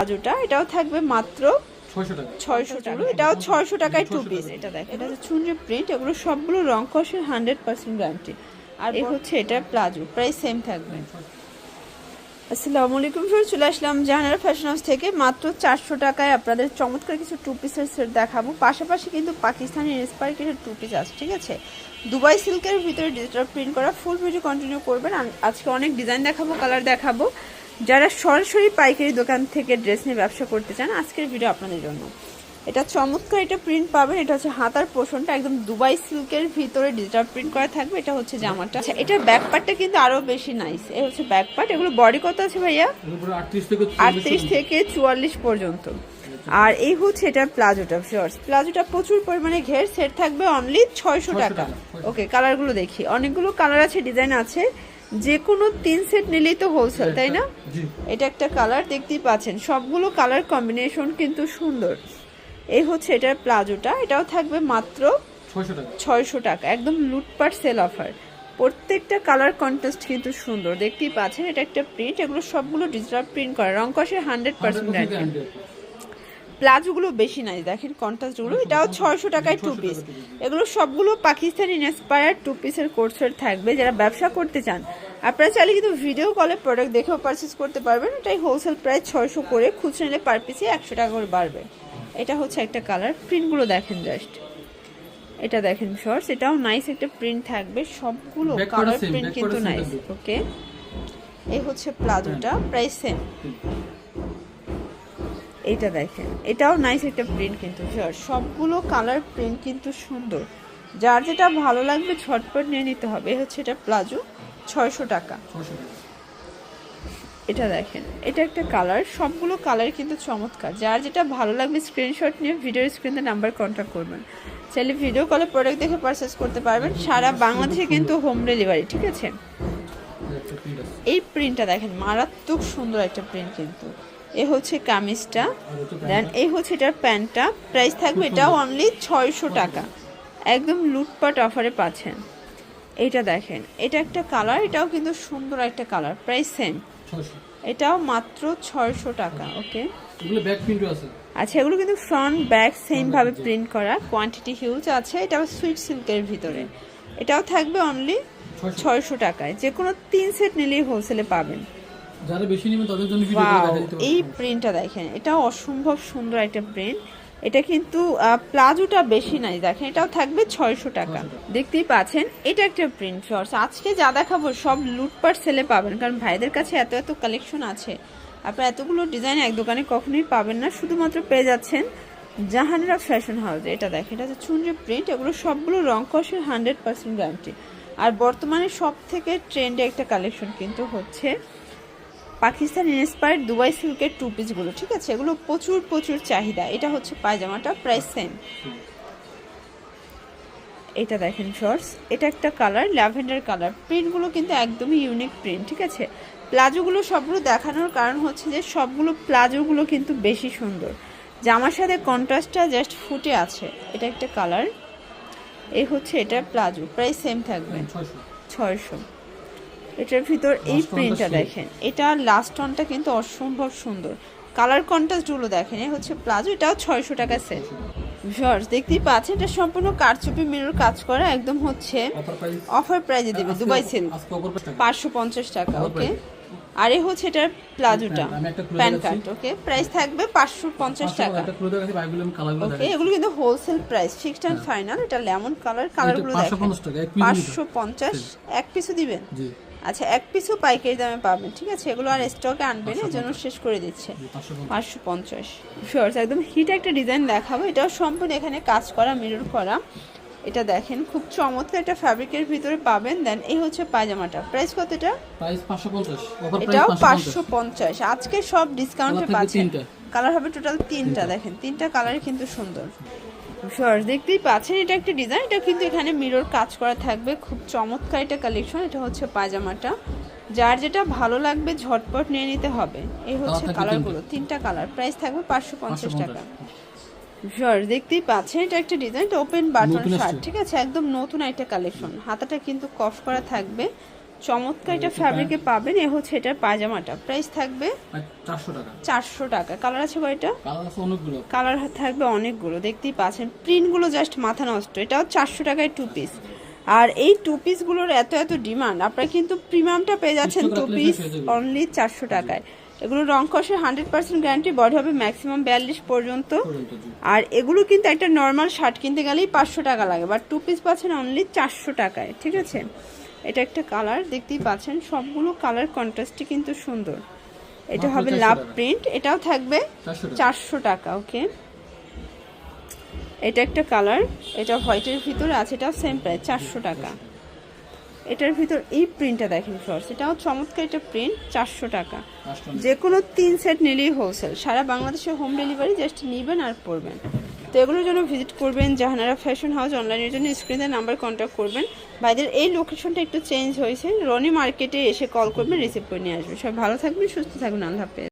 প্লাজোটা এটাও থাকবে মাত্র ছয়শো টাকা। ছয়শো এটাও ছয়শো টাকায় টু পিস এটা দেখ এটা হচ্ছে চুনরি প্রিন্ট এগুলো সবগুলো রং কষের হান্ড্রেড পার্সেন্ট গ্যারান্টি আর এই হচ্ছে এটা প্লাজো প্রাইস সেম থাকবে। আসসালামু আলাইকুম ফ্রেন্ড চলে আসলাম জাহানারা ফ্যাশন হাউস থেকে। মাত্র চারশো টাকায় আপনাদের চমৎকার কিছু টু পিসের সেট দেখাবো। পাশাপাশি কিন্তু পাকিস্তানি ইন্সপায়ার কিছু টু পিস আছে ঠিক আছে? দুবাই সিল্কের ভিতরে ডিজিটাল প্রিন্ট করা ফুল ভিডিও কন্টিনিউ করবেন। আজকে অনেক ডিজাইন দেখাবো কালার দেখাবো। যারা সরাসরি পাইকারি দোকান থেকে ড্রেস নিয়ে ব্যবসা করতে চান আজকের ভিডিও আপনাদের জন্য। এটা চমৎকার এটা প্রিন্ট পাবেন। এটা হচ্ছে হাতার পোষণটা একদম দুবাই সিল্কের ভিতরে ডিজিটাল প্রিন্ট করা থাকবে। এটা হচ্ছে জামাটা আচ্ছা এটার ব্যাক পার্টটা কিন্তু আরও বেশি নাইস এই হচ্ছে ব্যাক পার্ট এগুলো বডি কত আছে ভাইয়া? আটত্রিশ থেকে চুয়াল্লিশ পর্যন্ত। আর এই হচ্ছে এটার প্লাজোটা শর্টস প্লাজোটা প্রচুর পরিমাণে ঘের সেট থাকবে অনলি ছয়শো টাকা। টাকা, 600 ওকে কালারগুলো দেখি। অনেকগুলো কালার আছে ডিজাইন আছে। যে কোনো তিন সেট নিলেই তো হোলসেল তাই না? এটা একটা কালার দেখতেই পাচ্ছেন। সবগুলো কালার কম্বিনেশন কিন্তু সুন্দর। এই হচ্ছে এটার প্লাজোটা। এটাও থাকবে মাত্র ছয়শো টাকা। একদম লুটপাট সেল অফার প্রত্যেকটা কালার কন্টেস্ট কিন্তু সুন্দর। দেখতেই পাচ্ছেন এটা একটা প্রিন্ট এগুলো সবগুলো ডিজিটাল প্রিন্ট করা। রং কষের হান্ড্রেড পার্সেন্ট প্লাজোগুলো বেশি নাই দেখেন কন্ট্রাস্টগুলো। এটাও ছয়শো টাকায় টু পিস। এগুলো সবগুলো পাকিস্তানি ইন্সপায়ার টু পিসের কোর্সের থাকবে যারা ব্যবসা করতে চান। আপনারা চাইলে কিন্তু ভিডিও কলে প্রোডাক্ট দেখেও পারচেস করতে পারবেন। এটাই হোলসেল প্রাইস ছয়শো করে খুচরা নিলে পার পিসে একশো টাকা করে বাড়বে। এটা হচ্ছে একটা কালার প্রিন্টগুলো দেখেন জাস্ট এটা দেখেন শর্টস এটাও নাইস একটা প্রিন্ট থাকবে। সবগুলো কালার প্রিন্ট কিন্তু নাইস ওকে এই হচ্ছে প্লাজোটা প্রাইস সেম এটা দেখেন। এটাও নাইস একটা প্রিন্ট কিন্তু সবগুলো কালার প্রিন্ট কিন্তু সুন্দর। যার যেটা ভালো লাগবে ঝটপট নিয়ে নিতে হবে। হচ্ছে এটা প্লাজো ছয়শো টাকা। এটা দেখেন এটা একটা কালার সবগুলো কালার কিন্তু চমৎকার। যার যেটা ভালো লাগবে স্ক্রিনশট নিয়ে ভিডিওর স্ক্রিনে নাম্বার কন্ট্যাক্ট করবেন। চাইলে ভিডিও কলে প্রোডাক্ট দেখে পারচেস করতে পারবেন। সারা বাংলাদেশে কিন্তু হোম ডেলিভারি ঠিক আছে। এই প্রিন্টটা দেখেন মারাত্মক সুন্দর একটা প্রিন্ট কিন্তু। এ হচ্ছে কামিজটা। দেন এই হচ্ছে এটার প্যান্টটা। প্রাইস থাকবে এটাও অনলি ছয়শো টাকা। একদম লুটপাট অফারে পাচ্ছেন। এটা দেখেন। এটা একটা কালার এটাও কিন্তু সুন্দর একটা কালার প্রাইস সেম এটাও মাত্র ছয়শো টাকা ওকে আচ্ছা এগুলো কিন্তু ফ্রন্ট ব্যাক সেম ভাবে প্রিন্ট করা। কোয়ান্টিটি হিউজ আছে। এটা সুইট সিল্কের ভিতরে। এটাও থাকবে অনলি ছয়শো। টাকায়। যে কোনো তিন সেট নিলেই হোলসেলে পাবেন। যারা বেশি নেবেন তাদের জন্য ভিডিও দেখা দিতে এই প্রিন্টটা দেখেন এটা অসম্ভব সুন্দর একটা প্রিন্ট এটা কিন্তু প্লাজোটা বেশি নাই দেখেন এটাও থাকবে ছয়শো টাকা। দেখতেই পাচ্ছেন এটা একটা প্রিন্ট শর্টস আজকে যা দেখাবো সব লুটপাট সেলে পাবেন কারণ ভাইদের কাছে এত এত কালেকশন আছে। আপনারা এতগুলো ডিজাইন এক দোকানে কখনোই পাবেন না শুধুমাত্র পেয়ে যাচ্ছেন জাহানরা ফ্যাশন হাউসে এটা দেখেন এটা হচ্ছে চুনরি প্রিন্ট এগুলো সবগুলো রং কষের হান্ড্রেড পার্সেন্ট গ্যারান্টি আর বর্তমানে সব থেকে ট্রেন্ডে একটা কালেকশন কিন্তু হচ্ছে পাকিস্তান ইন্সপায়ার্ড দুবাই সিল্কের টু পিসগুলো ঠিক আছে? এগুলো প্রচুর প্রচুর চাহিদা। এটা হচ্ছে পায়জামাটা প্রাইস সেম এটা দেখেন শর্টস এটা একটা কালার ল্যাভেন্ডার কালার প্রিন্টগুলো কিন্তু একদমই ইউনিক প্রিন্ট ঠিক আছে? প্লাজোগুলো সবগুলো দেখানোর কারণ হচ্ছে যে সবগুলো প্লাজোগুলো কিন্তু বেশি সুন্দর। জামার সাথে কন্ট্রাস্টটা জাস্ট ফুটে আছে। এটা একটা কালার এই হচ্ছে এটা প্লাজো প্রাইস সেম থাকবে। ছয়শো। এটার ভিতর এই প্রিন্টটা দেখেন। এটা লাস্ট টনটা কিন্তু অসম্ভব সুন্দর। কালার কন্ট্রাস্টগুলো দেখেন এই হচ্ছে প্লাজো এটাও ছয়শো টাকা সেট ভিউয়ার্স দেখতেই পাচ্ছেন এটা সম্পূর্ণ কারচুপি মিরর কাজ করা একদম হচ্ছে অফার প্রাইজে দেবে দুবাই সিল্ক পাঁচশো পঞ্চাশ টাকা ওকে আর এই হচ্ছে এটার প্লাজোটা প্যান। কার্ড ওকে প্রাইস থাকবে পাঁচশো পঞ্চাশ টাকা। ওকে এগুলো কিন্তু wholesale price fixed and final এটা লেমন কালার কালারগুলো দেখেন। পাঁচশো পঞ্চাশ এক পিসও দিবেন? জি। আচ্ছা এক পিসও পাইকারি দামে পাবেন ঠিক আছে? এগুলো আর স্টকে আনবেন এর জন্য শেষ করে দিচ্ছে। পাঁচশো পঞ্চাশ। শিওর একদম হিট একটা ডিজাইন দেখাবো। এটাও সম্পূর্ণ এখানে কাজ করা মিরর করা। এটা দেখেন খুব চমৎকার একটা ফ্যাব্রিকের ভিতরে পাবেন। দেন এই হচ্ছে পায়জামাটা। প্রাইস কত এটা? প্রাইস পাঁচশো পঞ্চাশ। এটাও পাঁচশো পঞ্চাশ। আজকে সব ডিসকাউন্টে পাচ্ছেন। কালার হবে টোটাল তিনটা দেখেন। তিনটা কালার কিন্তু সুন্দর। শিওর দেখতেই পাচ্ছেন এটা একটা ডিজাইন এটা কিন্তু এখানে মিরর কাজ করা থাকবে। খুব চমৎকার একটা কালেকশন এটা হচ্ছে পায়জামাটা। যার যেটা ভালো লাগবে ঝটপট নিয়ে নিতে হবে। এই হচ্ছে কালারগুলো তিনটা। কালার প্রাইস থাকবে পাঁচশো পঞ্চাশ টাকা। শিওর দেখতেই পাচ্ছেন এটা একটা ডিজাইন এটা ওপেন বাটন শার্ট ঠিক আছে? একদম নতুন একটা কালেকশন হাতাটা কিন্তু কফ করা থাকবে। চমৎকার এটা ফ্যাব্রিকে পাবেন এ হচ্ছে এটার পায়জামাটা। প্রাইস থাকবে চারশো টাকা। চারশো টাকা। কালার আছে কালার আছে অনেকগুলো। কালার থাকবে অনেকগুলো দেখতেই পাচ্ছেন। প্রিন্টগুলো জাস্ট মাথা নষ্ট। এটাও চারশো টাকায় টু পিস আর এই টু পিসগুলোর এত এত ডিমান্ড আপনারা কিন্তু প্রিমিয়ামটা পেয়ে যাচ্ছেন টু পিস। অনলি চারশো টাকায়। এগুলো রং কষে হান্ড্রেড পার্সেন্ট গ্যারান্টি বডি হবে ম্যাক্সিমাম বিয়াল্লিশ পর্যন্ত। আর এগুলো কিন্তু একটা নর্মাল শার্ট কিনতে গেলেই পাঁচশো টাকা লাগে বাট টু পিস পাচ্ছেন অনলি চারশো টাকায় ঠিক আছে? এটা একটা কালার দেখতেই পাচ্ছেন সবগুলো কালার কন্ট্রাস্টই কিন্তু সুন্দর। এটা হবে লাভ প্রিন্ট এটাও থাকবে চারশো টাকা। ওকে এটা একটা কালার এটা হোয়াইটের ভিতরে আছে এটাও সেম প্রায় চারশো টাকা। এটার ভিতর এই প্রিন্টটা দেখেন ফ্লোর্স এটাও চমৎকার একটা প্রিন্ট চারশো টাকা। যে কোনো তিন সেট নিলেই হোলসেল সারা বাংলাদেশে হোম ডেলিভারি জাস্ট নেবেন আর পড়বেন তো এগুলোর জন্য ভিজিট করবেন জাহানারা ফ্যাশন হাউস অনলাইনের জন্য স্ক্রিনের নাম্বার কন্ট্যাক্ট করবেন। ভাইদের এই লোকেশনটা একটু চেঞ্জ হয়েছে। রনি মার্কেটে এসে কল করবেন রিসিভ করে নিয়ে আসবেন। সব ভালো থাকবেন সুস্থ থাকবেন আল্লাহ হাফেজ।